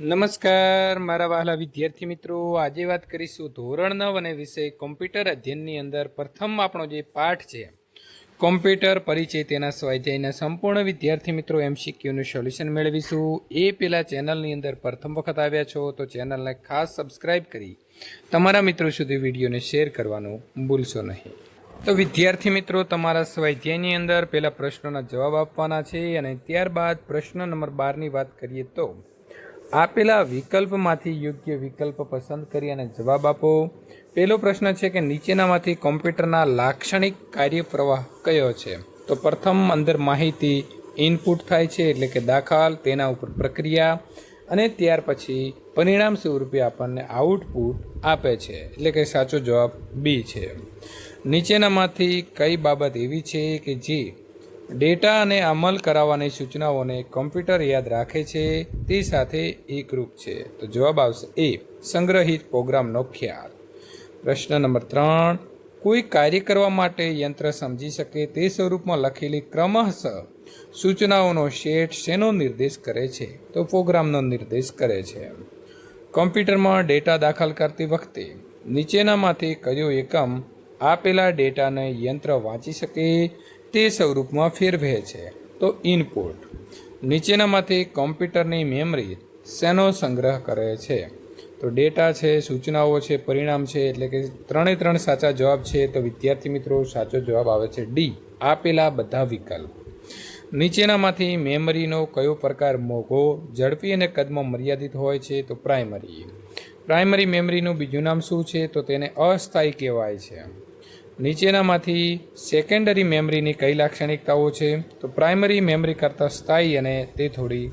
નમસ્કાર, મારા વહાલા વિદ્યાર્થી મિત્રો. આજે વાત કરીશું ધોરણ નવ અને વિષય કોમ્પ્યુટર અધ્યયનની અંદર પ્રથમ આપણો જે પાઠ છે, કોમ્પ્યુટર પરિચય તેના સ્વાધ્યાયના સંપૂર્ણ વિદ્યાર્થી મિત્રો એમસીક્યુનું સોલ્યુશન મેળવીશું. એ પેલા ચેનલની અંદર પ્રથમ વખત આવ્યા છો તો ચેનલને ખાસ સબસ્ક્રાઇબ કરી તમારા મિત્રો સુધી વિડીયોને શેર કરવાનું ભૂલશો નહીં. તો વિદ્યાર્થી મિત્રો, તમારા સ્વાધ્યાયની અંદર પેલા પ્રશ્નોના જવાબ આપવાના છે અને ત્યારબાદ પ્રશ્ન નંબર બારની વાત કરીએ તો આપેલા વિકલ્પમાંથી યોગ્ય વિકલ્પ પસંદ કરી અને જવાબ આપો. પહેલો પ્રશ્ન છે કે નીચેનામાંથી કોમ્પ્યુટરના લાક્ષણિક કાર્યપ્રવાહ કયો છે? તો પ્રથમ અંદર માહિતી ઇનપુટ થાય છે એટલે કે દાખલ, તેના ઉપર પ્રક્રિયા અને ત્યાર પછી પરિણામ સ્વરૂપે આપણને આઉટપુટ આપે છે. એટલે કે સાચો જવાબ બી છે. નીચેનામાંથી કઈ બાબત એવી છે કે જે ડેટા અને અમલ કરાવવાની સૂચનાઓને કોમ્પ્યુટર યાદ રાખે છે, તે સાથે એકરૂપ છે. તો જવાબ આવશે એ, સંગ્રહિત પ્રોગ્રામનો ખ્યાલ. પ્રશ્ન નંબર ત્રણ, કોઈ કાર્ય કરવા માટે યંત્ર સમજી શકે તે સ્વરૂપમાં લખેલી ક્રમશઃ સૂચનાઓનો શેઠ શેનો નિર્દેશ કરે છે? તો પ્રોગ્રામનો નિર્દેશ કરે છે. કોમ્પ્યુટરમાં ડેટા દાખલ કરતી વખતે નીચેનામાંથી કયો એકમ આપેલા ડેટાને યંત્ર વાંચી શકે? તે સ્વરૂપમાં ફેરવે છે. તો ઇનપુટ. નીચેનામાંથી કોમ્પ્યુટરની મેમરી શેનો સંગ્રહ કરે છે? તો ડેટા છે, સૂચનાઓ છે, પરિણામ છે, એટલે કે ત્રણે ત્રણ સાચા જવાબ છે, તો વિદ્યાર્થી મિત્રો, સાચો જવાબ આવે છે ડી આપેલા બધા વિકલ્પ. નીચેનામાંથી મેમરીનો કયો પ્રકાર મોઘો, ઝડપી અને કદમાં મર્યાદિત હોય છે? તો પ્રાઇમરી. પ્રાઇમરી મેમરીનું બીજું નામ શું છે? તો તેને અસ્થાયી કહેવાય છે. નીચેનામાંથી સેકન્ડરી મેમરીની કઈ લાક્ષણિકતાઓ છે? તો પ્રાઇમરી મેમરી કરતાં સ્થાયી અને તે થોડી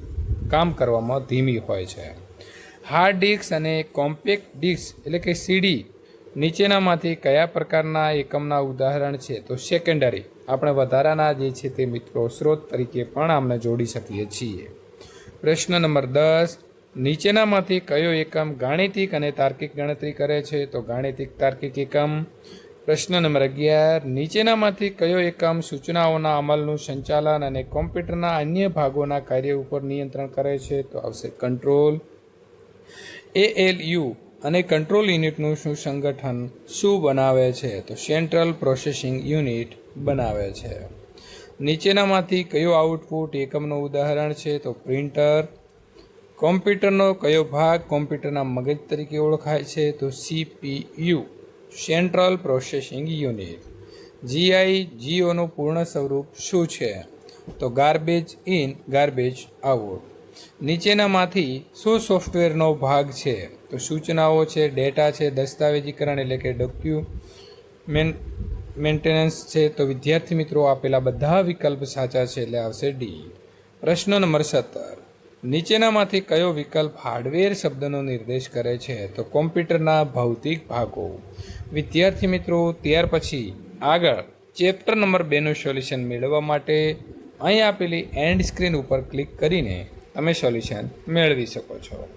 કામ કરવામાં ધીમી હોય છે. હાર્ડ ડિસ્ક અને કોમ્પેક્ટ ડિસ્ક એટલે કે સીડી નીચેનામાંથી કયા પ્રકારના એકમના ઉદાહરણ છે? તો સેકન્ડરી આપણે વધારાના જે છે તે મિત્રો સ્ત્રોત તરીકે પણ આમને જોડી શકીએ છીએ. પ્રશ્ન નંબર દસ, નીચેનામાંથી કયો એકમ ગાણિતિક અને તાર્કિક ગણતરી કરે છે? તો ગાણિતિક તાર્કિક એકમ પ્રશ્ન નંબર અગિયાર, નીચેનામાંથી કયો એકમ સૂચનાઓના અમલનું સંચાલન અને કોમ્પ્યુટરના અન્ય ભાગોના કાર્ય ઉપર નિયંત્રણ કરે છે? તો આવશે કંટ્રોલ. એએલયુ અને કંટ્રોલ યુનિટનું શું સંગઠન શું બનાવે છે? તો સેન્ટ્રલ પ્રોસેસિંગ યુનિટ બનાવે છે. નીચેનામાંથી કયો આઉટપુટ એકમનું ઉદાહરણ છે? તો પ્રિન્ટર. કોમ્પ્યુટરનો કયો ભાગ કોમ્પ્યુટરના મગજ તરીકે ઓળખાય છે? તો CPU central processing unit. GI જીઓનું પૂર્ણ સ્વરૂપ શું છે? તો ગાર્બેજ ઇન ગાર્બેજ આઉટ નીચેનામાંથી શું સોફ્ટવેરનો ભાગ છે? તો સૂચનાઓ છે ડેટા છે, દસ્તાવેજીકરણ એટલે કે ડોક્યુમેન્ટ મેન્ટેનન્સ છે. તો વિદ્યાર્થી મિત્રો, આપેલા બધા વિકલ્પ સાચા છે એટલે આવશે ડી પ્રશ્ન નંબર સત્તર. નીચેનામાંથી કયો વિકલ્પ હાર્ડવેર શબ્દનો નિર્દેશ કરે છે? તો કોમ્પ્યુટરના ભૌતિક ભાગો. વિદ્યાર્થી મિત્રો, ત્યાર પછી આગળ ચેપ્ટર નંબર બેનું સોલ્યુશન મેળવવા માટે અહીં આપેલી એન્ડ સ્ક્રીન ઉપર ક્લિક કરીને તમે સોલ્યુશન મેળવી શકો છો.